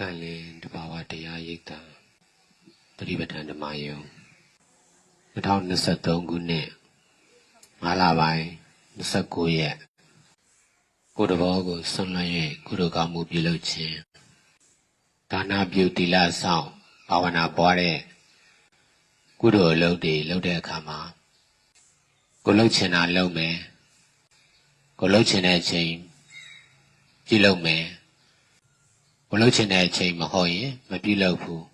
တန်လင်းတဘာဝတရားရိပ်သာပရိပဋ္ဌာန်ဓမ္မယုံ2023ခုနှစ်5လပိုင်း29ရက်ကိုယ်တော်ကိုဆွံ့လွှဲ၍ကုသိုလ်ကောင်းမှုပြုလုပ်ခြင်းဒါနပြုတိလဆောင်ဘာဝနာပွားတဲ့ကုသိုလ်အလုပ်တွေလုပ်တဲ့အခါမှာကိုယ်လုပ်ချင်တာလုပ်မယ်ကိုယ်လုပ်ချင်တဲ့အချိန်ပြုလုပ်မယ် ကိုလှုပ်ချင်တဲ့အချိန်မဟုတ်ရင်မပြုလုပ်ဘူး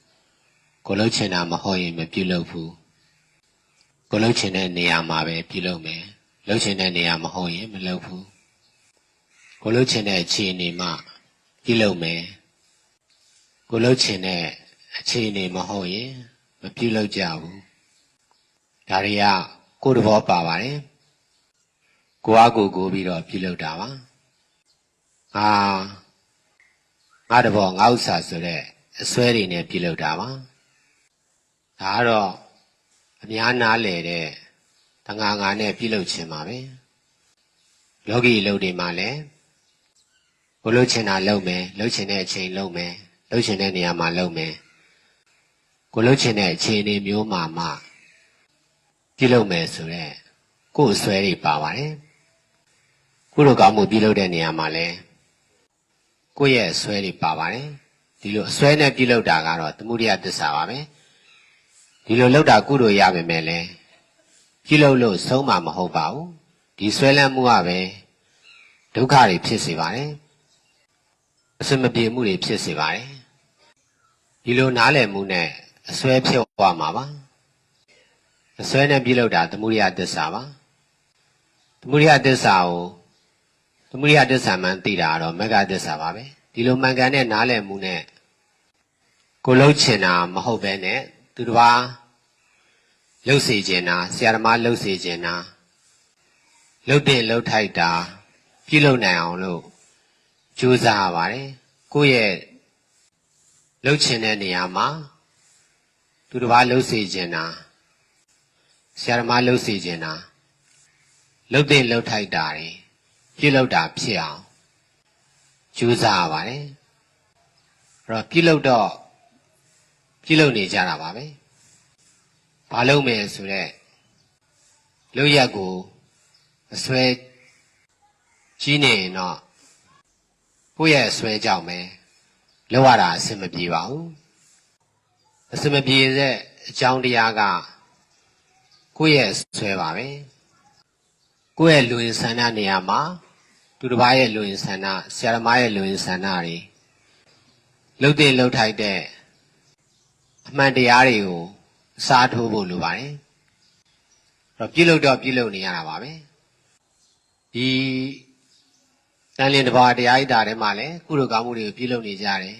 ကိုလှုပ်ချင်တာမဟုတ်ရင်မပြုလုပ်ဘူးကိုလှုပ်ချင်တဲ့နေရာမှာပဲပြုလုပ်မယ်လှုပ်ချင်တဲ့နေရာမဟုတ်ရင်မလုပ်ဘူးကိုလှုပ်ချင်တဲ့အခြေအနေမှပြုလုပ်မယ်ကိုလှုပ်ချင်တဲ့အခြေအနေမဟုတ်ရင်မပြုလုပ်ကြဘူးဒါတွေကကိုယ်တဘောပါပါတယ်ကိုအားကိုကိုပြီးတော့ပြုလုပ်တာပါအာ ငါတဘောငါဥစ္စာဆိုတဲ့အစွဲတွေနဲ့ပြုလုပ်တာပါဒါကတော့အများနာလေတဲ့တငါငါနဲ့ပြုလုပ်ခြင်းပါပဲလောကီအလုပ်တွေမှာလည်းကိုလှုပ်ချင်တာလုပ်မယ်လှုပ်ချင်တဲ့အချိန်လုပ်မယ်လှုပ်ချင်တဲ့နေရာမှာလုပ်မယ်ကိုလှုပ်ချင်တဲ့အခြေအနေမျိုးမှာမှပြုလုပ်မယ်ဆိုတော့ကိုယ်အစွဲတွေပါပါတယ်ကုလိုကောင်းမှုပြုလုပ်တဲ့နေရာမှာလည်း ကိုယ့်ရဲ့အစွဲတွေပါပါတယ်ဒီလိုအစွဲနဲ့ပြုလုပ်တာကတော့သမုဒိယသစ္စာပါပဲဒီလိုလုပ်တာကုသိုလ်ရပါမယ်လေပြုလုပ်လို့ဆုံးမှာမဟုတ်ပါဘူးဒီဆွဲလန်းမှုကပဲဒုက္ခတွေဖြစ်စေပါတယ်အစမပြေမှုတွေဖြစ်စေပါတယ်ဒီလိုနားလည်မှုနဲ့အစွဲဖြစ်သွားမှာပါအစွဲနဲ့ပြုလုပ်တာသမုဒိယသစ္စာပါသမုဒိယသစ္စာကို သမုဒိယသစ္စာမှန်သိတာကတော့မဂ္ဂသစ္စာပါပဲဒီလိုမှန်ကန်တဲ့နားလည်မှုနဲ့ကိုလှုပ်ချင်တာမဟုတ်ပဲနဲ့သူတစ်ပါးလှုပ်စေချင်တာဆရာသမားလှုပ်စေချင်တာလှုပ်တဲ့လှုပ်ထိုက်တာပြုလုပ်နိုင်အောင်လို့ကြိုးစားရပါတယ်ကိုယ့်ရဲ့လှုပ်ချင်တဲ့နေရာမှာသူတစ်ပါးလှုပ်စေချင်တာဆရာသမားလှုပ်စေချင်တာလှုပ်တဲ့လှုပ်ထိုက်တာတွေ ပြုလုပ်တာဖြစ်အောင်ကြိုးစားရပါတယ်အဲ့တော့ပြုလုပ်တော့ပြုလုပ်နေကြတာပါပဲဘာလုပ်မယ်ဆိုတော့လုပ်ရက်ကိုအစွဲကြီးနေရင်တော့ကိုယ့်ရဲ့အစွဲကြောင့်ပဲလောက်ရတာအဆင်မပြေပါဘူးအဆင်မပြေတဲ့အကြောင်းတရားကကိုယ့်ရဲ့ဆွဲပါပဲကိုယ့်ရဲ့လူရင်ဆန္ဒနေရာမှာ သူတစ်ပါးရဲ့လူရင်ဆန္ဒဆရာသမားရဲ့လူရင်ဆန္ဒတွေလှုပ်တဲ့လှုပ်ထိုက်တဲ့အမှန်တရားတွေကိုအစားထိုးဖို့လိုပါတယ်အဲ့တော့ပြုလုပ်တော့ပြုလုပ်နေရတာပါပဲဒီတန်လင်းတစ်ပါးတရားဣတာထဲမှာလည်းကုသိုလ်ကောင်းမှုတွေကိုပြုလုပ်နေကြတယ်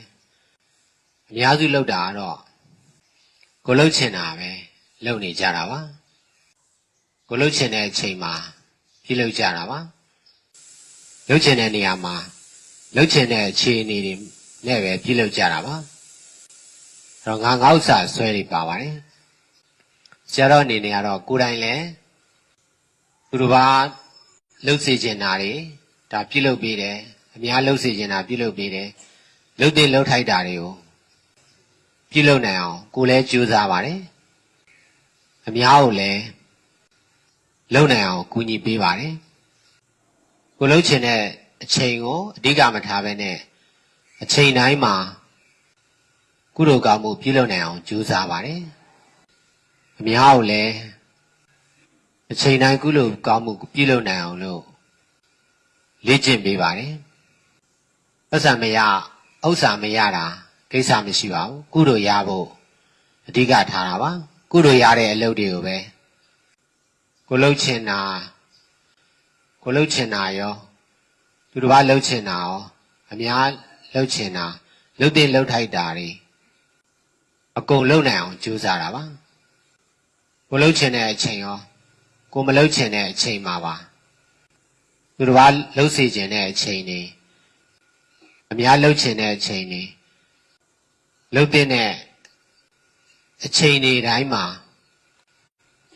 အများစုလုပ်တာကတော့ကိုလှုပ်ချင်တာပဲလုပ်နေကြတာပါကိုလှုပ်ချင်တဲ့အချိန်မှာပြုလုပ်ကြတာပါ လှုပ်ချင်တဲ့နေရာမှာလှုပ်ချင်တဲ့အခြေအနေတွေနဲ့ပဲပြုလုပ်ကြတာပါအဲ့တော့ငါငါဥစ္စာဆွဲနေပါပါတယ်ဆရာတော်အနေနဲ့ကတော့ကိုယ်တိုင်လည်းသူတို့ဘာလှုပ်စေချင်တာတွေဒါပြုလုပ်ပေးတယ်အများလှုပ်စေချင်တာပြုလုပ်ပေးတယ်လှုပ်တဲ့လှုပ်ထိုက်တာတွေကိုပြုလုပ်နိုင်အောင်ကိုယ်လည်းကြိုးစားပါတယ်အများကိုလည်းလုံနိုင်အောင်ကူညီပေးပါတယ် ကိုလှုပ်ချင်တဲ့အချိန်ကိုအဓိကမထားဘဲနဲ့အချိန်တိုင်းမှာကုသိုလ်ကောင်းမှုပြုလုပ်နိုင်အောင်ကြိုးစားပါတယ်အများကိုလည်းအချိန်တိုင်းကုသိုလ်ကောင်းမှုပြုလုပ်နိုင်အောင်လို့လေ့ကျင့်ပေးပါတယ်ပတ်စံမရဥစ္စာမရတာကိစ္စမရှိပါဘူးကုသိုလ်ရဖို့အဓိကထားတာပါကုသိုလ်ရတဲ့အလုပ်တွေကိုပဲကိုလှုပ်ချင်တာ ကိုလှုပ်ချင်တာရောသူတစ်ပါးလှုပ်ချင်တာရောအများလှုပ်ချင်တာလှုပ်တဲ့လှုပ်ထိုက်တာတွေအကုန်လှုပ်နိုင်အောင်ကြိုးစားတာပါကိုလှုပ်ချင်တဲ့အချိန်ရောကိုမလှုပ်ချင်တဲ့အချိန်မှာပါသူတစ်ပါးလှုပ်စေချင်တဲ့အချိန်တွေအများလှုပ်ချင်တဲ့အချိန်တွေလှုပ်တဲ့အချိန်တွေတိုင်းမှာ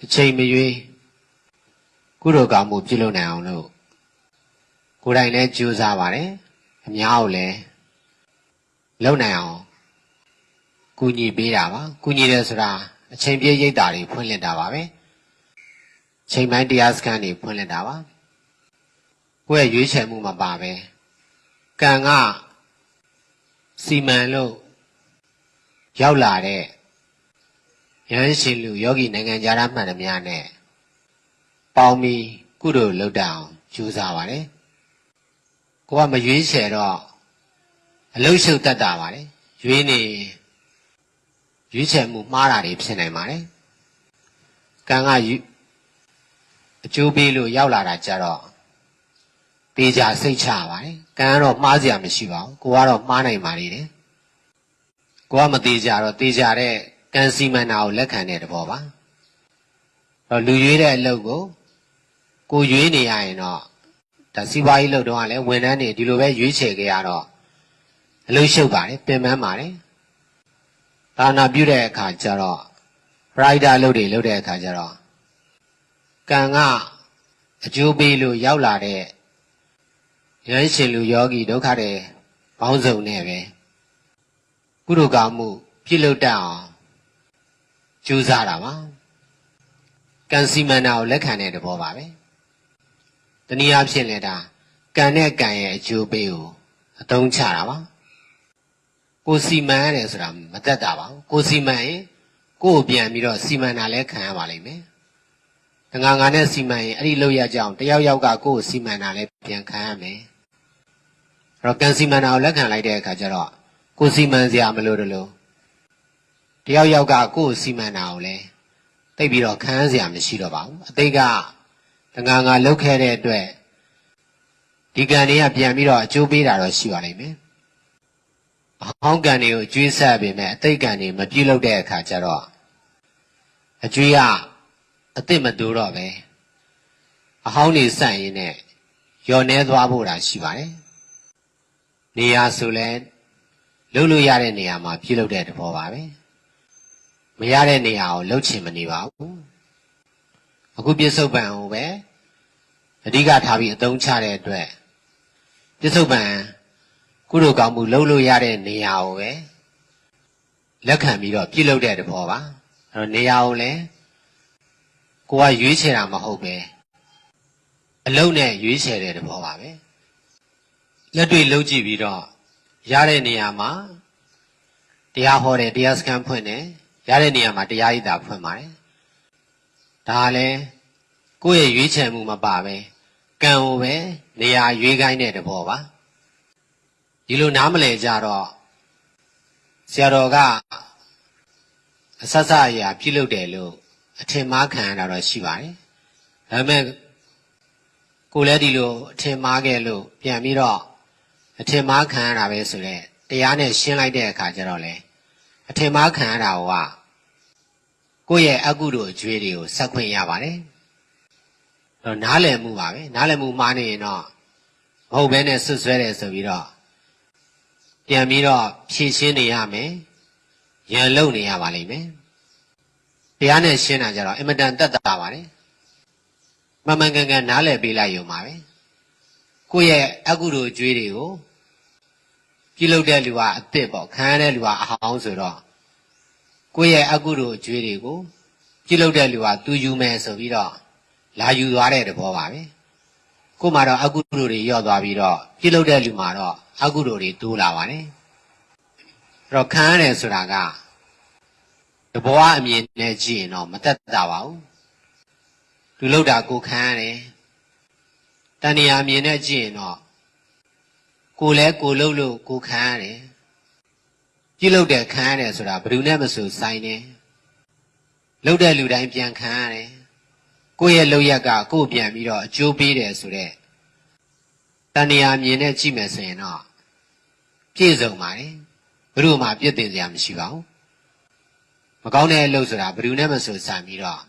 အချိန်မရွေး ကုသိုလ်ကောင်းမှုပြုလုပ်နိုင်အောင်လို့ကိုယ်တိုင်လည်းကြိုးစားပါတယ်အများကိုလည်းလုံနိုင်အောင်ကူညီပေးတာပါကူညီတယ်ဆိုတာအချိန်ပြည့်ရိတ်တာတွေဖွင့်လှစ်တာပါပဲချိန်ပိုင်းတရားစခန်းတွေဖွင့်လှစ်တာပါကိုယ့်ရဲ့ရွေးချယ်မှုမပါပဲကံကစီမံလို့ရောက်လာတဲ့ရဟန်းရှင်လူယောဂီနိုင်ငံခြားသားမှန်သမျှနဲ့ ပေါင်းပြီးကုသိုလ်လုပ်တတ်အောင်ကြိုးစားပါတယ်ကိုကမရွေးချယ်တော့အလုံးရှုပ်တတ်တာပါလေရွေးနေရွေးချယ်မှုမှားတာတွေဖြစ်နိုင်ပါတယ်ကံကယူအကျိုးပေးလို့ရောက်လာတာကြတော့တေချာစိတ်ချပါတယ်ကံကတော့မှားစရာမရှိပါဘူးကိုကတော့မှားနိုင်ပါလေတယ်ကိုကမသေးကြတော့တေချာတဲ့ကံစီမံတာကိုလက်ခံတဲ့တဘောပါတော့လူရွေးတဲ့အလုပ်ကို ကိုရွေးနေရရင်တော့ဒါစီးပွားရေးလုပ်တော့ကလည်းဝန်ထမ်းတွေဒီလိုပဲရွေးချယ်ကြရတော့အလုပ်ရှုပ်ပါတယ်ပင်ပန်းပါတယ်ဒါနာပြုတဲ့အခါကျတော့ writer လုပ်တွေလုပ်တဲ့အခါကျတော့ကံကအကျိုးပေးလို့ရောက်လာတဲ့ရဟန်းရှင်လူယောဂီဒုက္ခတွေဘောင်းစုံနဲ့ပဲကုသိုလ်ကောင်းမှုပြုလုပ်တတ်အောင်ကြိုးစားတာပါကံစီမံတာကိုလက်ခံတဲ့သဘောပါပဲ တနည်းအားဖြင့်လည်းဒါကံနဲ့ကံရဲ့အကျိုးပေးကိုအသုံးချတာပါကိုစီမံရတယ်ဆိုတာမသက်တာပါဘူးကိုစီမံရင်ကိုယ်ကိုပြန်ပြီးတော့စီမံတာလည်းခံရပါလိမ့်မယ်တငါငါနဲ့စီမံရင်အဲ့ဒီလောက်ရကြအောင်တယောက်ယောက်ကကိုယ်ကိုစီမံတာလည်းပြန်ခံရမယ်အဲ့တော့ကံစီမံတာကိုလက်ခံလိုက်တဲ့အခါကျတော့ကိုစီမံစရာမလိုတလို့တယောက်ယောက်ကကိုယ်ကိုစီမံတာကိုလည်းသိပ်ပြီးတော့ခံရစရာမရှိတော့ပါဘူးအတိတ်က တငါငါလောက်ခဲ့တဲ့အတွက်ဒီကံတွေကပြန်ပြီးတော့အကျိုးပေးတာတော့ရှိပါလိမ့်မယ်အဟောင်းကံတွေကိုကျွေးဆက်ပေမဲ့အတိတ်ကံတွေမပြုတ်လို့တဲ့အခါကျတော့အကျွေးကအစ်စ်မတိုးတော့ပဲအဟောင်းနေဆန့်ရင်းနဲ့ယော်နေသွားဖို့တာရှိပါတယ်နေရာဆိုလဲလှုပ်လို့ရတဲ့နေရာမှာပြုလုပ်တဲ့သဘောပါပဲမရတဲ့နေရာကိုလှုပ်ချင်မနေပါဘူး အခုပြစ္ဆုတ်ပံကိုပဲအဓိကထားပြီးအသုံးချတဲ့အတွက်ပြစ္ဆုတ်ပံကုသိုလ်ကောင်းမှုလုပ်လို့ရတဲ့နေရာကိုပဲလက်ခံပြီးတော့ပြုလုပ်တဲ့သဘောပါအဲ့တော့နေရာကိုလည်းကိုကရွေးချယ်တာမဟုတ်ပဲအလုံးနဲ့ရွေးချယ်တဲ့သဘောပါပဲလက်တွေ့လုံးကြည့်ပြီးတော့ရတဲ့နေရာမှာတရားဟောတယ်တရားစခန်းဖွင့်တယ်ရတဲ့နေရာမှာတရားရည်တာဖွင့်ပါတယ် ဒါလည်းကိုယ့်ရဲ့ရွေးချယ်မှုမပါပဲကံကိုပဲနေရာရွေးခိုင်းတဲ့သဘောပါဒီလိုနားမလည်ကြတော့ဆရာတော်ကအဆက်ဆက်အရာပြုလုပ်တယ်လို့အထင်မှားခံရတာတော့ရှိပါတယ်။ဒါပေမဲ့ကိုလည်းဒီလိုအထင်မှားခဲ့လို့ပြန်ပြီးတော့အထင်မှားခံရတာပဲဆိုတော့တရားနဲ့ရှင်းလိုက်တဲ့အခါကျတော့လေအထင်မှားခံရတာက ကိုယ့်ရဲ့အကုသိုလ်အကျွေးတွေကိုဆက်ခွင့်ရပါတယ်။တော့နားလည်မှုပါပဲ။နားလည်မှုမှားနေရင်တော့မဟုတ်ဘဲနဲ့ဆွဆွဲတယ်ဆိုပြီးတော့ပြန်ပြီးတော့ဖြည့်ရှင်းနေရမယ်။ရန်လုံနေရပါလိမ့်မယ်။တရားနဲ့ရှင်းတာကြတော့အင်မတန်တက်တာပါလေ။မမှန်ကန်ကန်နားလည်ပေးလိုက်ရုံပါပဲ။ကိုယ့်ရဲ့အကုသိုလ်ကြွေးတွေကိုပြုလုပ်တဲ့လူကအစ်စ်ပေါ့ခံရတဲ့လူကအဟောင်းဆိုတော့ ကိုယ့်ရဲ့အကုသိုလ်ကြွေးတွေကိုပြုလုပ်တဲ့လူကသူယူမယ်ဆိုပြီးတော့လာယူသွားတဲ့သဘောပါပဲ။ကို့မှာတော့အကုသိုလ်တွေရော့သွားပြီးတော့ပြုလုပ်တဲ့လူမှာတော့အကုသိုလ်တွေတိုးလာပါတယ်အဲ့တော့ခံရတယ်ဆိုတာကတဘောအမြင်နဲ့ကြည့်ရင်တော့မသက်သာပါဘူးလူလောက်တာကိုခံရတယ်တဏှာအမြင်နဲ့ကြည့်ရင်တော့ကိုလဲကိုလှုပ်လို့ကိုခံရတယ် ပြုလုပ်တဲ့ခံရတယ်ဆိုတာဘယ်သူနဲ့မဆိုဆိုင်တယ်လှုပ်တဲ့လူတိုင်းပြန်ခံရတယ်ကိုယ့်ရဲ့လှုပ်ရက်ကကိုယ်ပြန်ပြီးတော့အကျိုးပေးတယ်ဆိုတော့တဏှာမြင်နဲ့ကြည့်မယ်ဆိုရင်တော့ပြည့်စုံပါတယ်ဘယ်သူမှပြည့်တင်စရာမရှိပါဘူးမကောင်းတဲ့အလုပ်ဆိုတာဘယ်သူနဲ့မဆိုဆိုင်ပြီးတော့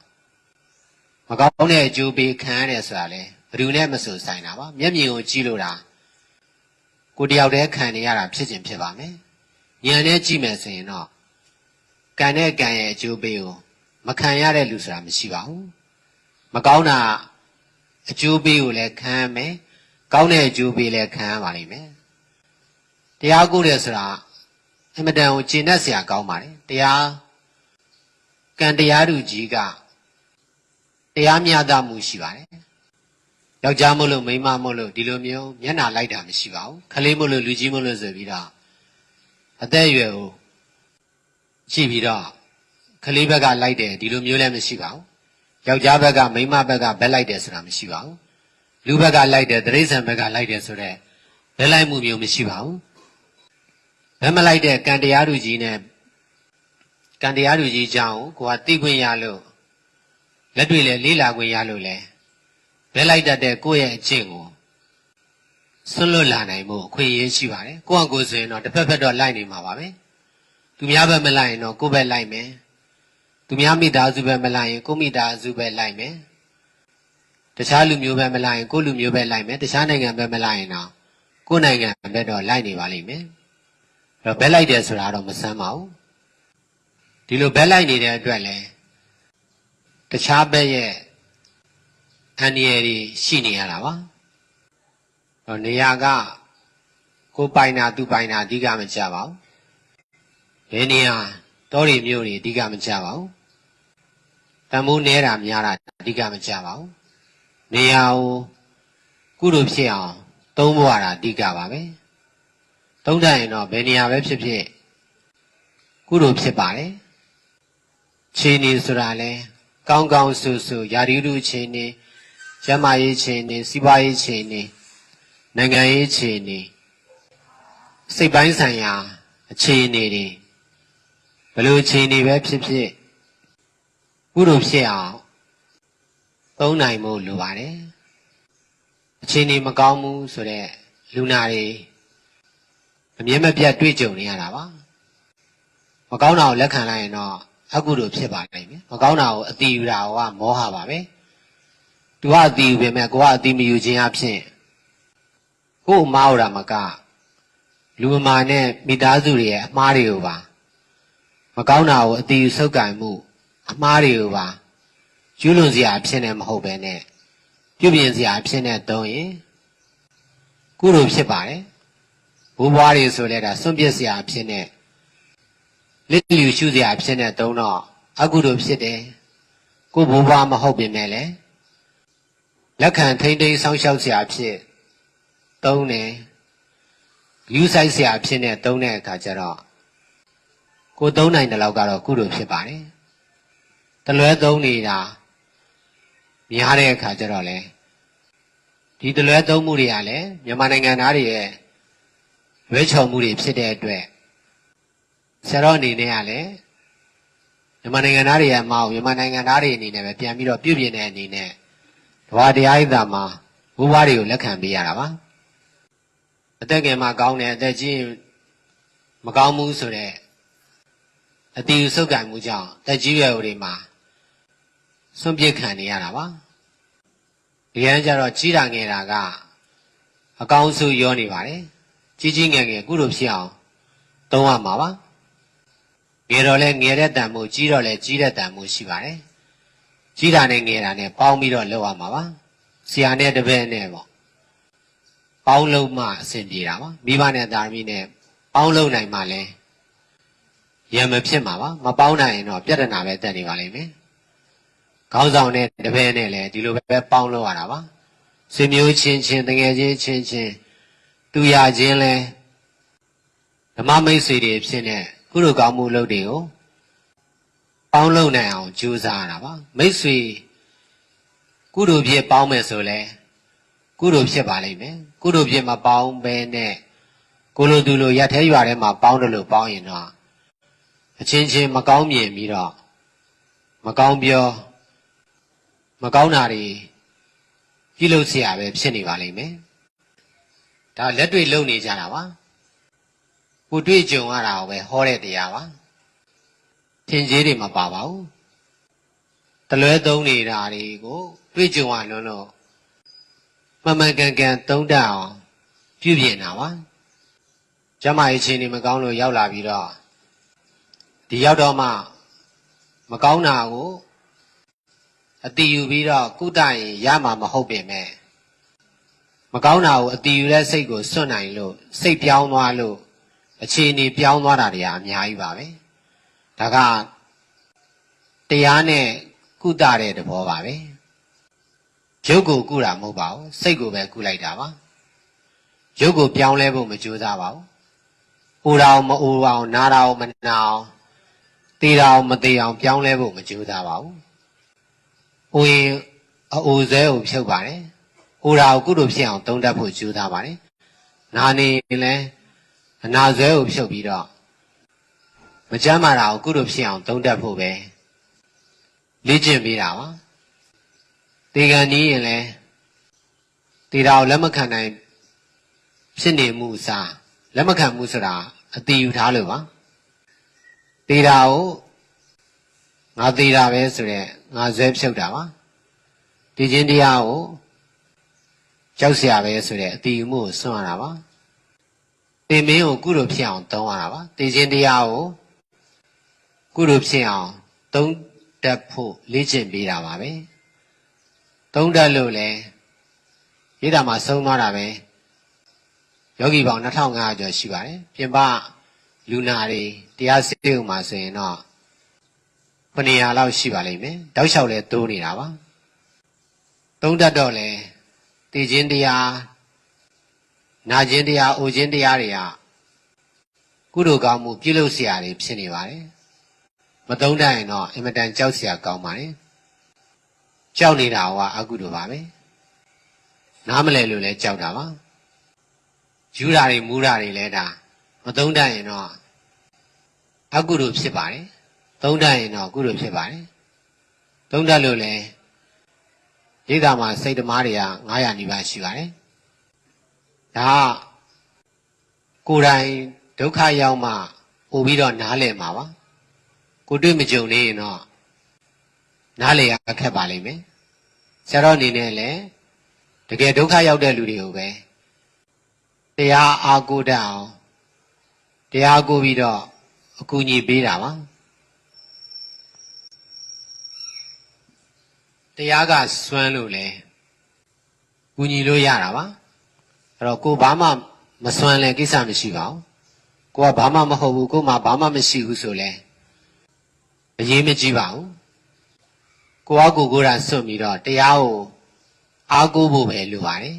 မကောင်းတဲ့အကျိုးပေးခံရတယ်ဆိုတာလေဘယ်သူနဲ့မဆိုဆိုင်တာပါမျက်မြင်ကိုကြည့်လို့တာကိုတယောက်တည်းခံနေရတာဖြစ်ခြင်းဖြစ်ပါမယ် ဉာဏ်နဲ့ကြည့်မယ်ဆိုရင်တော့ကံနဲ့ကံရဲ့အကျိုးပေးကိုမခံရတဲ့လူဆိုတာမရှိပါဘူးမကောင်းတာအကျိုးပေးကိုလည်းခံရမယ်ကောင်းတဲ့အကျိုးပေးလည်းခံရပါလိမ့်မယ်တရားကိုတယ်ဆိုတာအင်မတန်ကိုကျင့်တတ်စရာကောင်းပါတယ်တရားကံတရားသူကြီးကတရားမျှတမှုရှိပါတယ်ယောက်ျားမို့လို့မိန်းမမို့လို့ဒီလိုမျိုးမျက်နှာလိုက်တာမရှိပါဘူးခလေးမို့လို့လူကြီးမို့လို့ဆိုပြီးတော့ အသက်အရွယ်ကိုကြည့်ပြီးတော့ခလေးဘက်ကလိုက်တယ်ဒီလိုမျိုးလည်းမရှိပါဘူးယောက်ျားဘက်ကမိန်းမဘက်ကဘက်လိုက်တယ်ဆိုတာမရှိပါဘူးလူဘက်ကလိုက်တယ်တရိษံဘက်ကလိုက်တယ်ဆိုတော့ဘက်လိုက်မှုမျိုးမရှိပါဘူးဘက်မလိုက်တဲ့ကံတရားသူကြီးနဲ့ကံတရားသူကြီးကြောင့်ကိုကသိခွင့်ရလို့လက်တွေလည်းလေးလာခွင့်ရလို့လဲဘက်လိုက်တတ်တဲ့ကိုယ့်ရဲ့အကျင့်ကို ဆွလွတ်လာနိုင်မှုအခွင့်အရေးရှိပါတယ်ကိုယ့်အကိုယ်ဆိုရင်တော့တစ်ဖက်ဖက်တော့လိုက်နေမှာပါပဲသူများဘက်မလိုက်ရင်တော့ကိုယ့်ဘက်လိုက်မယ်သူများမိသားစုဘက်မလိုက်ရင်ကိုယ့်မိသားစုဘက်လိုက်မယ်တခြားလူမျိုးဘက်မလိုက်ရင်ကိုယ့်လူမျိုးဘက်လိုက်မယ်တခြားနိုင်ငံဘက်မလိုက်ရင်တော့ကိုယ့်နိုင်ငံဘက်တော့လိုက်နေပါလိမ့်မယ်အဲ့တော့ဘက်လိုက်တယ်ဆိုတာတော့မဆန်းပါဘူးဒီလိုဘက်လိုက်နေတဲ့အတွက်လည်းတခြားဘက်ရဲ့အန္တရာယ်တွေရှိနေရတာပါ။ဟော နေရာကကိုပိုင်တာသူပိုင်တာအဓိကမကြပါဘူး။ဘယ်နေရာတောတွေမြို့တွေအဓိကမကြပါဘူး။တန်မိုးနဲတာများတာအဓိကမကြပါဘူး။နေရာကိုကုသိုလ်ဖြစ်အောင်သုံးဖို့ရတာအဓိကပါပဲ။သုံးတတ်ရင်တော့ဘယ်နေရာပဲဖြစ်ဖြစ်ကုသိုလ်ဖြစ်ပါတယ်။ခြေနေဆိုတာလဲကောင်းကောင်းဆူဆူယာရီလူခြေနေကျမ်းမာရေးခြေနေစီးပွားရေးခြေနေ နိုင်ငံရေးခြေနေစိတ်ပိုင်းဆိုင်ရာအခြေအနေတွေဘယ်လိုအခြေအနေပဲဖြစ်ဖြစ်ကုသိုလ်ဖြစ်အောင်သုံးနိုင်ဖို့လိုပါတယ်အခြေအနေမကောင်းဘူးဆိုတော့လူနာတွေအမြဲမပြတ်တွေ့ကြုံနေရတာပါမကောင်းတာကိုလက်ခံလိုက်ရင်တော့အကုသိုလ်ဖြစ်ပါနိုင်မယ်မကောင်းတာကိုအတိယူတာကမောဟပါပဲသူကအတိယူပေမဲ့ကိုကအတိမယူခြင်းအဖြစ် ကို့အမားဟောတာမကလူမမာနဲ့မိသားစုတွေရဲ့အမားတွေကိုပါမကောင်းတာကိုအတိယူဆုပ်ကင်မှုအမားတွေကိုပါကျူးလွန်စရာအဖြစ်နဲ့မဟုတ်ပဲနဲ့ပြုပြင်စရာအဖြစ်နဲ့တုံးရင်ကုသိုလ်ဖြစ်ပါတယ်ဘိုးဘွားတွေဆိုလဲဒါစွန့်ပစ်စရာအဖြစ်နဲ့လက်လူရှုစရာဖြစ်နေတုံးတော့အကုသိုလ်ဖြစ်တယ်ကိုဘိုးဘွားမဟုတ်ပြင်မဲ့လေလက်ခံထိမ့်သိမ်းဆောင်းလျှောက်စရာဖြစ် တုံးတယ်ယူဆိုင်စရာဖြစ်နေတုံးတဲ့အခါကျတော့ကိုသုံးနိုင်တဲ့လောက်ကတော့ကုသိုလ်ဖြစ်ပါတယ်တလွဲသုံးနေတာများတဲ့အခါကျတော့လေဒီတလွဲသုံးမှုတွေကလည်းမြန်မာနိုင်ငံသားတွေရဲ့ရွေးချယ်မှုတွေဖြစ်တဲ့အတွက်ဆရာတော်အနေနဲ့ကလည်းမြန်မာနိုင်ငံသားတွေရဲ့မအောင်မြန်မာနိုင်ငံသားတွေအနေနဲ့ပဲပြန်ပြီးတော့ပြုပြင်တဲ့အနေနဲ့တဘာတရားဣဒ္ဓမှာဘုရားတွေကိုလက်ခံပေးရတာပါ အသက်ငယ်မှာကောင်းတယ်အသက်ကြီးမကောင်းဘူးဆိုတော့အတီးဆုပ်ကံမှုကြောင့်တက်ကြီးရွယ်တွေမှာစွန့်ပစ်ခံနေရတာပါဒီရန်ကြတော့ကြီးတာငယ်တာကအကောင်းဆုံးရောနေပါတယ်ကြီးကြီးငယ်ငယ်ကုလိုဖြစ်အောင်သုံးရမှာပါငယ်တော့လဲငယ်တဲ့တန်မှုကြီးတော့လဲကြီးတဲ့တန်မှုရှိပါတယ်ကြီးတာနဲ့ငယ်တာနဲ့ပေါင်းပြီးတော့လုပ်ရမှာပါဆရာနဲ့တပည့်နဲ့ပေါ့ ပေါင်းလုံးမှအဆင်ပြေတာပါမိဘနဲ့သားသမီးနဲ့ပေါင်းလုံးနိုင်မှလဲရံမဖြစ်မှာပါမပေါင်းနိုင်ရင်တော့ပြဿနာပဲတက်နေပါလိမ့်မယ်ခေါင်းဆောင်နဲ့တပည့်နဲ့လည်းဒီလိုပဲပေါင်းလို့ရတာပါဆွေမျိုးချင်းချင်းတငယ်ချင်းချင်းချင်းသူရချင်းလဲဓမ္မမိတ်ဆွေတွေဖြစ်နေကုသိုလ်ကောင်းမှုလုပ်တွေကိုပေါင်းလုပ်နိုင်အောင်ကြိုးစားရတာပါမိတ်ဆွေကုသိုလ်ဖြစ်ပေါင်းမယ်ဆိုလဲကုသိုလ်ဖြစ်ပါလိမ့်မယ် ကုသိုလ်ဖြစ်မပေါင်းဘဲနဲ့ကိုလိုသူလိုရက်သေးရွာထဲမှာပေါင်းတယ်လို့ပေါင်းရင်တော့အချင်းချင်းမကောင်းမြင်ပြီးတော့မကောင်းပြောမကောင်းတာတွေပြုလုပ်เสียရပဲဖြစ်နေပါလိမ့်မယ်ဒါလက်တွေ့လုပ်နေကြတာပါကိုတွေ့ကြုံရတာကိုပဲဟောတဲ့တရားပါထင်ကြီးတွေမပါပါဘူးတလွဲသုံးနေတာတွေကိုတွေ့ကြုံရလွန်းလို့ မမှန်ကန်ကန်သုံးတတ်အောင်ပြုပြင်တာပါကျမရဲ့ချင်းတွေမကောင်းလို့ရောက်လာပြီးတော့ဒီရောက်တော့မှမကောင်းတာကိုအတီယူပြီးတော့ကုသရင်ရမှာမဟုတ်ပင်မဲ့မကောင်းတာကိုအတီယူတဲ့စိတ်ကိုစွန့်နိုင်လို့စိတ်ပြောင်းသွားလို့အအခြေအနေပြောင်းသွားတာတွေကအများကြီးပါပဲဒါကတရားနဲ့ကုသတဲ့သဘောပါပဲ ရုပ်ကိုကုတာမဟုတ်ပါဘူးစိတ်ကိုပဲကုလိုက်တာပါရုပ်ကိုပြောင်းလဲဖို့မကြိုးစားပါဘူးအိုတာအောင်မအိုအောင်နားတာအောင်မနာအောင်တေးတာအောင်မသေးအောင်ပြောင်းလဲဖို့မကြိုးစားပါဘူးအိုရင်အိုဇဲကိုဖြုတ်ပါတယ်အိုတာကိုကုသိုလ်ဖြစ်အောင်သုံးတတ်ဖို့ကြိုးစားပါတယ်နာနေလည်းအနာဇဲကိုဖြုတ်ပြီးတော့မကြမ်းမာတာကိုကုသိုလ်ဖြစ်အောင်သုံးတတ်ဖို့ပဲလေ့ကျင့်ပေးတာပါ တေကံနီးရင်လည်းတေတာကိုလက်မခံနိုင်ဖြစ်နေမှုအစားလက်မခံမှုဆိုတာအတီယူထားလို့ပါတေတာကိုငါသေးတာပဲဆိုတော့ငါဇဲဖြုတ်တာပါဒီချင်းတရားကိုကြောက်เสียပဲဆိုတဲ့အတီယူမှုကိုစွန့်ရတာပါတင်မင်းကိုကုသိုလ်ဖြစ်အောင်သုံးရတာပါတေချင်းတရားကိုကုသိုလ်ဖြစ်အောင်သုံးတတ်ဖို့လေ့ကျင့်ပေးတာပါပဲ သုံးတတ်လို့လဲရေးတာမှာဆုံးသွားတာပဲယောဂီပေါင်း2500ကျော်ရှိပါတယ်ပြင်ပလူနာတွေတရားစစ်ဥမှာဆိုရင်တော့900လောက်ရှိပါလိမ့်မယ်တောက်လျှောက်လဲတိုးနေတာပါသုံးတတ်တော့လဲတည်ခြင်းတရားနာခြင်းတရားအိုခြင်းတရားတွေကကုသိုလ်ကောင်းမှုပြုလုပ်เสียတွေဖြစ်နေပါတယ်မသုံးတတ်ရင်တော့အင်မတန်ကြောက်เสียကောင်းပါတယ် ကြောက်နေတာကအကုသိုလ်ပါပဲနားမလဲလို့လဲကြောက်တာပါယူတာတွေမူတာတွေလဲဒါမသုံးတတ်ရင်တော့အကုသိုလ်ဖြစ်ပါတယ်သုံးတတ်ရင်တော့ကုသိုလ်ဖြစ်ပါတယ်သုံးတတ်လို့လဲရိဒါမှာစိတ်ဓမားတွေက900နီးပါးရှိပါတယ်ဒါကိုယ်တိုင်ဒုက္ခရောက်မှပို့ပြီးတော့နားလည်မှာပါကိုတွေ့မကြုံနေရင်တော့နားလည်ရခက်ပါလိမ့်မယ် ဆရာတော်အနေနဲ့လည်းတကယ်ဒုက္ခရောက်တဲ့လူတွေကိုပဲတရားအားကိုးတတ်အောင်တရားကိုးပြီးတော့အကူအညီပေးတာပါတရားကစွမ်းလို့လေကူညီလို့ရတာပါအဲ့တော့ကိုဘာမှမစွမ်းလဲကိစ္စမရှိပါဘူးကိုကဘာမှမဟုတ်ဘူးကိုမှဘာမှမရှိဘူးဆိုလဲအရေးမကြီးပါဘူး ကိုယ့်အကိုကိုယ်တာစွန့်ပြီးတော့တရားကိုအားကိုးဖို့ပဲလိုပါတယ်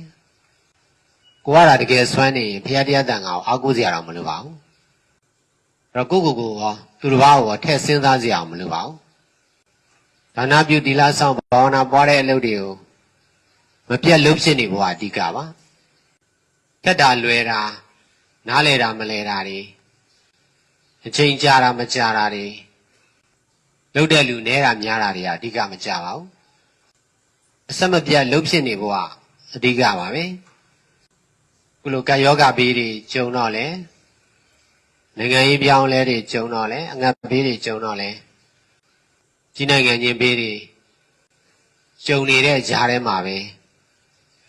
ကိုကတာတကယ်စွမ်းနေရင်ဘုရားတရားတန်ခါကိုအားကိုးစရာတော့မလိုပါဘူးအဲ့တော့ကိုယ့်ကိုယ်ကိုရောသူတစ်ပါးကိုရောထည့်စဉ်းစားစရာမလိုပါဘူးဒါနပြုတိလဆောင်ဘာဝနာပွားတဲ့အလုပ်တွေကိုမပြတ်လုံးဖြစ်နေဖို့အဓိကပါခက်တာလွယ်တာနားလဲတာမလဲတာတွေအချိန်ကြာတာမကြာတာတွေ လှုပ်တဲ့လူနဲတာများတာတွေကအဓိကမကြပါဘူးအဆက်မပြတ်လှုပ်ဖြစ်နေဖို့ကအဓိကပါပဲခုလိုကယောဂဘေးတွေကြုံတော့လဲနိုင်ငံရေးပြောင်းလဲတွေကြုံတော့လဲအငတ်ဘေးတွေကြုံတော့လဲကြီးနိုင်ငံချင်းဘေးတွေကြုံနေတဲ့ဂျားထဲမှာပဲ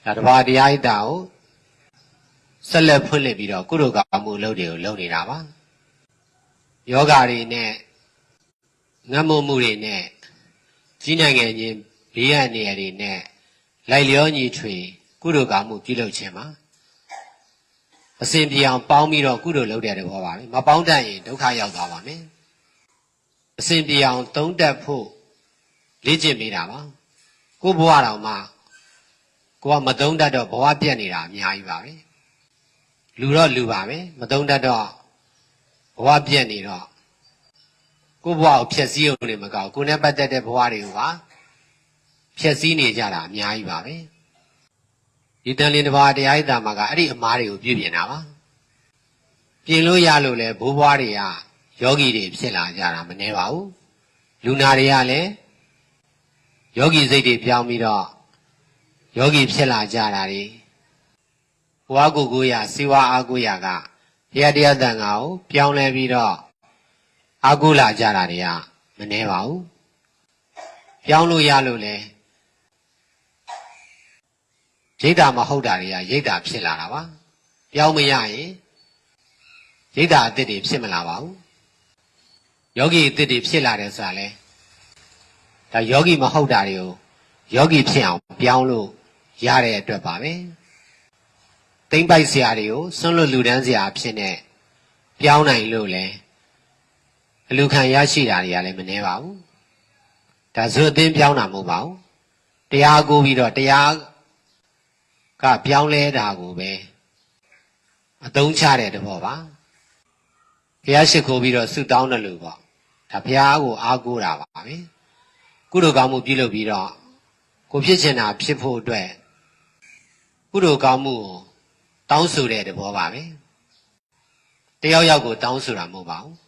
ဒါတဘာတရားဣတာကိုဆက်လက်ဖွင့်လှစ်ပြီးတော့ကုသိုလ်ကောင်းမှုလုပ်တွေကိုလုပ်နေတာပါယောဂါတွေနဲ့ ငတ်မမှုတွေနဲ့ကြီးနိုင်ငံချင်းဘေးရန်နေရာတွေနဲ့လိုက်လျောညီထွေ ကုသိုလ်ကောင်းမှုပြုလုပ်ခြင်းပါအစဉ်ပြေအောင်ပေါင်းပြီးတော့ကုသိုလ်လုပ်တဲ့တဘောပါပဲမပေါင်းတတ်ရင်ဒုက္ခရောက်သွားပါမယ်အစဉ်ပြေအောင်သုံးတတ်ဖို့လေ့ကျင့်ပေးတာပါကိုဘဝတော်မှာကိုကမသုံးတတ်တော့ဘဝပြက်နေတာအများကြီးပါပဲလူတော့လူပါပဲမသုံးတတ်တော့ဘဝပြက်နေတော့ ကိုဘဝကိုဖျက်ဆီးအောင်နေမကောက်ကိုနဲ့ပတ်သက်တဲ့ဘဝတွေကိုပါဖျက်ဆီးနေကြတာအများကြီးပါပဲဒီတန်လင်းတစ်ပါးတရားရည်တာမှာကအဲ့ဒီအမားတွေကိုပြုပြင်တာပါပြင်လို့ရလို့လဲဘိုးဘွားတွေကယောဂီတွေဖြစ်လာကြတာမနှဲပါဘူးလူနာတွေကလည်းယောဂီစိတ်တွေပြောင်းပြီးတော့ယောဂီဖြစ်လာကြတာတွေဘဝကိုကိုရစေဝါအာကိုရကတရားတရားတန်ခါကိုပြောင်းလဲပြီးတော့ အာကိုလာကြတာတွေကမနှဲပါဘူးပြောင်းလို့ရလို့လဲရိတ်တာမဟုတ်တာတွေကရိတ်တာဖြစ်လာတာပါပြောင်းမရရင်ရိတ်တာအစ်စ်တွေဖြစ်မလာပါဘူးယောဂီအစ်စ်တွေဖြစ်လာတယ်ဆိုတာလဲဒါယောဂီမဟုတ်တာတွေကိုယောဂီဖြစ်အောင်ပြောင်းလို့ရတဲ့အတွက်ပါပဲသိမ့်ပိုက်ဆရာတွေကိုဆွန့်လွတ်လူဒန်းဆရာဖြစ်နေပြောင်းနိုင်လို့လဲ အလူခံရရှိတာတွေကလည်းမနှဲပါဘူးဒါဆိုအသင်းပြောင်းတာမဟုတ်ပါဘူးတရားကိုပြီးတော့တရားကပြောင်းလဲတာကိုပဲအသုံးချတဲ့တဘောပါဘုရားရှိခိုးပြီးတော့ဆုတောင်းတယ်လို့ပေါ့ဒါဘုရားကိုအားကိုးတာပါပဲကုသိုလ်ကောင်းမှုပြုလုပ်ပြီးတော့ကိုဖြစ်ချင်တာဖြစ်ဖို့အတွက်ကုသိုလ်ကောင်းမှုကိုတောင်းဆိုတဲ့တဘောပါပဲတယောက်ယောက်ကိုတောင်းဆိုတာမဟုတ်ပါဘူး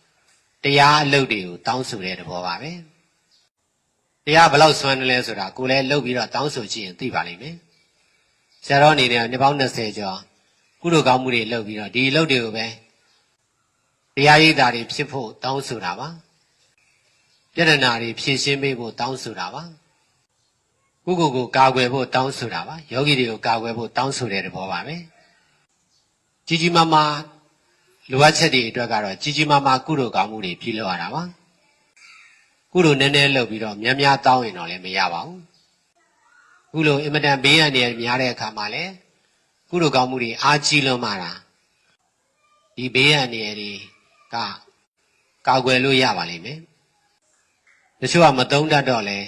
တရားအလုပ်တွေကိုတောင်းဆိုတဲ့တဘောပါပဲတရားဘယ်လောက်စွမ်းတယ်လဲဆိုတာကိုလည်းလုပ်ပြီးတော့တောင်းဆိုကြည့်ရင်သိပါလိမ့်မယ်ဆရာတော်အနေနဲ့နှစ်ပေါင်း20ကျော်ကုသိုလ်ကောင်းမှုတွေလုပ်ပြီးတော့ဒီအလုပ်တွေကိုပဲတရားရည်သားတွေဖြစ်ဖို့တောင်းဆိုတာပါပြဿနာတွေဖြေရှင်းပေးဖို့တောင်းဆိုတာပါကိုကိုကိုကာကွယ်ဖို့တောင်းဆိုတာပါယောဂီတွေကိုကာကွယ်ဖို့တောင်းဆိုတဲ့သဘောပါပဲကြီးကြီးမားမား လိုအပ်ချက်တွေအတွက်ကတော့ကြီးကြီးမားမားကုသိုလ်ကောင်းမှုတွေပြုလုပ်ရတာပါကုသိုလ်နည်းနည်းလုပ်ပြီးတော့များများတောင်းရင်တော့လည်းမရပါဘူးခုလိုအင်မတန်ဘေးရန်တွေများတဲ့အခါမှာလည်းကုသိုလ်ကောင်းမှုတွေအားကြီးလွန်းမှတာဒီဘေးရန်တွေကကာကွယ်လို့ရပါလိမ့်မယ်တချို့ကမတုံးတတ်တော့လဲ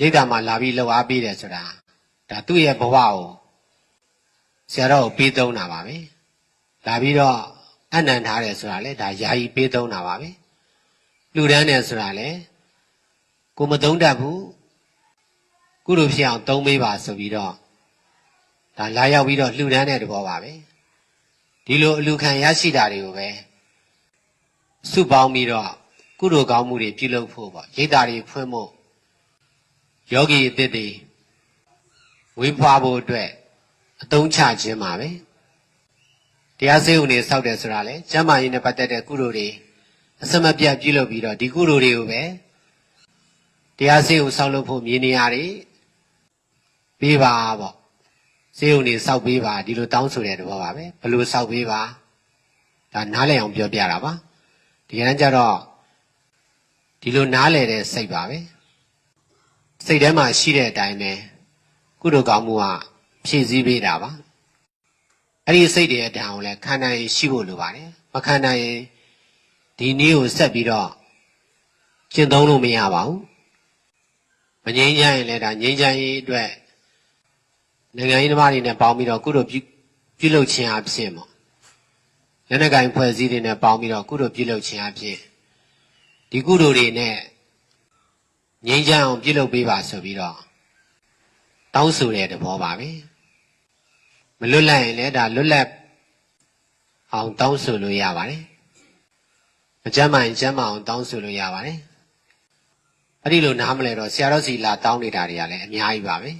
ရိတ်တာမှလာပြီးလှုပ်အားပေးတယ်ဆိုတာဒါသူ့ရဲ့ဘဝကိုဆရာတော်ကိုပေးသုံးတာပါပဲ လာပြီးတော့အနံ့ထားတယ်ဆိုတာလေဒါယာယီပေးသုံးတာပါပဲလူတန်းတယ်ဆိုတာလေကိုမတုံးတတ်ဘူးကုလိုဖြစ်အောင်သုံးပေးပါဆိုပြီးတော့ဒါလာရောက်ပြီးတော့လှူဒန်းတဲ့တဘောပါပဲဒီလိုအလူခံရရှိတာတွေကိုပဲစုပေါင်းပြီးတော့ကုသိုလ်ကောင်းမှုတွေပြုလုပ်ဖို့ပေါ့ရိတ်တာတွေဖွင့်ဖို့ယောဂီအသစ်တွေဝေးဖွားဖို့အတွက်အသုံးချခြင်းပါပဲ တရားစေုံနေစောက်တယ်ဆိုတာလေကျမ်းမာရေးနဲ့ပတ်သက်တဲ့ကုသိုလ်တွေအစမပြတ်ပြုလုပ်ပြီးတော့ဒီကုသိုလ်တွေကိုပဲတရားစေုံစောက်လို့ဖို့မြင်နေရတယ်ပေးပါပေါ့စေုံနေစောက်ပေးပါဒီလိုတောင်းဆိုတဲ့တဘောပါပဲဘလို့စောက်ပေးပါဒါနားလည်အောင်ပြောပြတာပါဒီကနေ့ကျတော့ဒီလိုနားလည်တဲ့စိတ်ပါပဲစိတ်ထဲမှာရှိတဲ့အတိုင်းပဲကုသိုလ်ကောင်းမှုကဖြည့်ဆည်းပေးတာပါ အဲ့ဒီစိတ်တွေအတန်ကိုလည်းခန္ဓာရင်ရှိဖို့လိုပါတယ်မခန္ဓာရင်ဒီနည်းကိုဆက်ပြီးတော့ကျင့်သုံးလို့မရပါဘူးမငြိမ်းချမ်းရင်လည်းဒါငြိမ်းချမ်းရေးအတွက်နိုင်ငံရေးသမားတွေနဲ့ပေါင်းပြီးတော့ကုသိုလ်ပြုပြုလုပ်ခြင်းအဖြစ်ပေါ့လက်နက်ကင်ဖွဲ့စည်းတွေနဲ့ပေါင်းပြီးတော့ကုသိုလ်ပြုလုပ်ခြင်းအဖြစ်ဒီကုသိုလ်တွေနဲ့ငြိမ်းချမ်းအောင်ပြုလုပ်ပေးပါဆိုပြီးတော့တောင်းဆိုတဲ့သဘောပါပဲ မလွတ်လပ်ရင်လည်းဒါလွတ်လပ်အောင်တောင်းဆိုလို့ရပါတယ်မကြမ်းမှန်ကြမ်းမှန်အောင်တောင်းဆိုလို့ရပါတယ်အဲ့ဒီလိုနားမလဲတော့ဆရာတော်စီလာတောင်းနေတာတွေကလည်းအများကြီးပါပဲအဲ့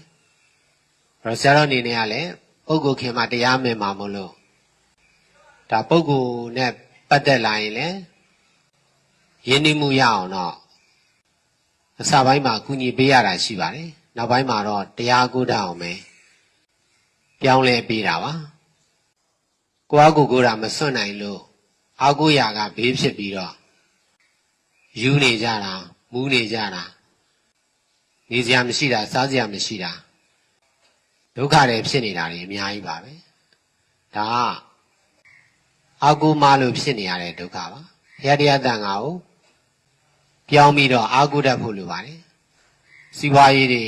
တော့ဆရာတော်အနေနဲ့ကလည်းပုဂ္ဂိုလ်ခင်မှာတရားမင်မှာမလို့ဒါပုဂ္ဂိုလ်နဲ့ပတ်သက်လာရင်လည်းရင်းနှီးမှုရအောင်တော့အစပိုင်းမှာကုညီပေးရတာရှိပါတယ်နောက်ပိုင်းမှာတော့တရားကုဒအောင်ပဲ ပြောင်းလဲပေးတာပါကိုအားကိုကိုတာမစွန့်နိုင်လို့အာကိုရာကဘေးဖြစ်ပြီးတော့ယူနေကြတာမူးနေကြတာနေစရာမရှိတာစားစရာမရှိတာဒုက္ခတွေဖြစ်နေတာတွေအများကြီးပါပဲဒါကအာကိုမလို့ဖြစ်နေရတဲ့ဒုက္ခပါဘုရားတရားတန်ခါကိုပြောင်းပြီးတော့အာကုတတ်ဖို့လိုပါတယ်စီးပွားရေးတွေ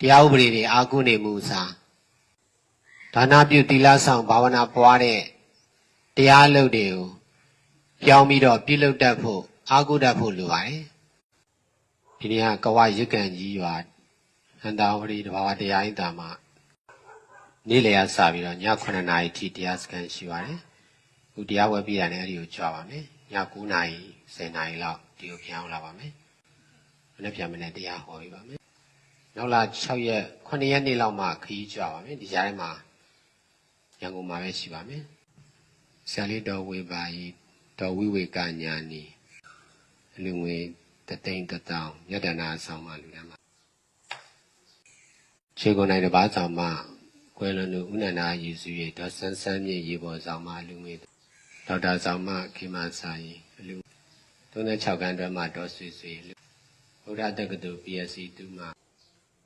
တရားဥပဒေတွေအာကုနေမှုစား ဒါနပြုတိလဆောင်ဘာဝနာပွားတဲ့တရားလုပ်တွေကိုပြောင်းပြီးတော့ပြုလုပ်တတ်ဖို့အာကုတတ်ဖို့လိုပါတယ်ဒီနေ့ကကဝရစ်ကန်ကြီးရွာဟန္တာဝရီတဘာဝတရားဣဒ္ဓမှာနေ့လည်ကစပြီးတော့ည9နာရီထိတရားစခန်းရှိပါတယ်ခုတရားဝဲပြီးရတယ်အဲ့ဒီကိုကြွားပါမယ်ည9နာရီ10နာရီလောက်ဒီကိုပြန်အောင်လာပါမယ်။မနေ့ပြန်မနေ့တရားဟောပြီးပါမယ်။နောက်လာ6ရက်9ရက်နေ့လောက်မှခရီးကြွပါမယ်။ဒီကြားထဲမှာ ရန်ကုန်မှာပဲရှိပါမယ်။ဆရာလေးတော်ဝေပါရီတော်ဝိဝေကညာနီလူငွေတသိန်းတထောင်ယတနာဆောင်မှလူတန်းမှာခြေကုန်နိုင်တစ်ပါးဆောင်မှကွယ်လွန်သူဥနန္ဒာယေစုရဲ့ဒေါ်ဆန်းဆန်းမြင့်ရေပေါ်ဆောင်မှလူငွေဒေါက်တာဆောင်မှခေမစာရီလူ36ခန်းတွဲမှာဒေါ်ဆွေဆွေဘုရားတက္ကသိုလ် PSC တူမှာ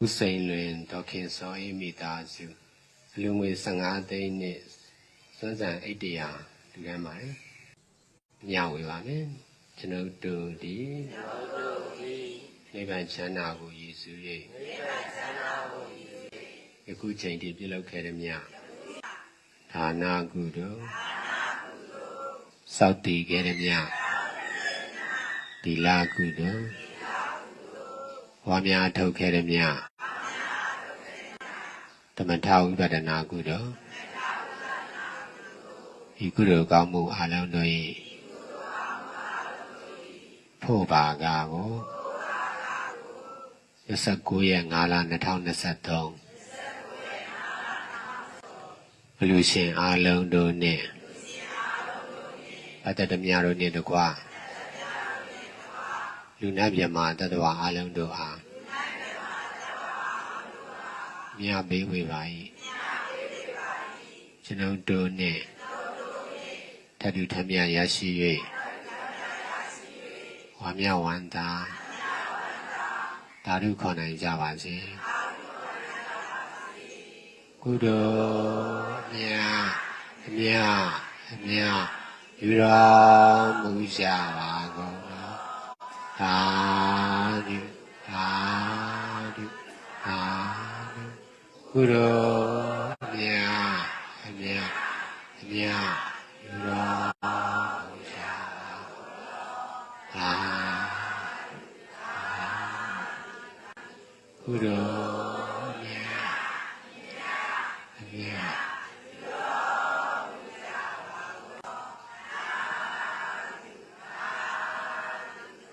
ဥစိန်လွင်ဒေါခင်စောအေးမိသားစုအ လူငွေ15သိန်းနဲ့စွမ်းစံအိတ်တရာလူတန်းပါတယ်ညဝေပါမယ်ကျွန်ုပ်တို့ဒီနိဗ္ဗာန်ချမ်းသာကိုရည်စူး၍ယခုချိန်ထိပြုလုပ်ခဲ့သည်မြဒါနာကုသိုလ်စောက်တည်ခဲ့သည်မြဒီလာကုသိုလ်ဝါများထုတ်ခဲ့သည်မြ ဓမ္မထဝိပဒနာကုသိုလ်ဤကုသိုလ်ကောင်းမှုအလုံးတို့၏ဖို့ပါကားကို29ရက်5လ2023ဘလူရှင်အလုံးတို့နှင့်အတ္တတမြတို့နှင့်တကွလူနာမြမတတဝအလုံးတို့အား မြတ်ပေးဝေပါ၏ကျွန်ုပ်တို့နှင့်တတူထမြရရှိ၍ဝါမြဝန္တာသာဓုခေါ်နိုင်ကြပါစေကုသိုလ်မြတ်အမြတ်အမြတ်ယူတော်မူကြပါကုန်သောသာဓုသာဓုသာဓု ကုသိုလ်မြတ်အမြတ်အမြတ်ယူတော်မူကြပါသာကုသိုလ်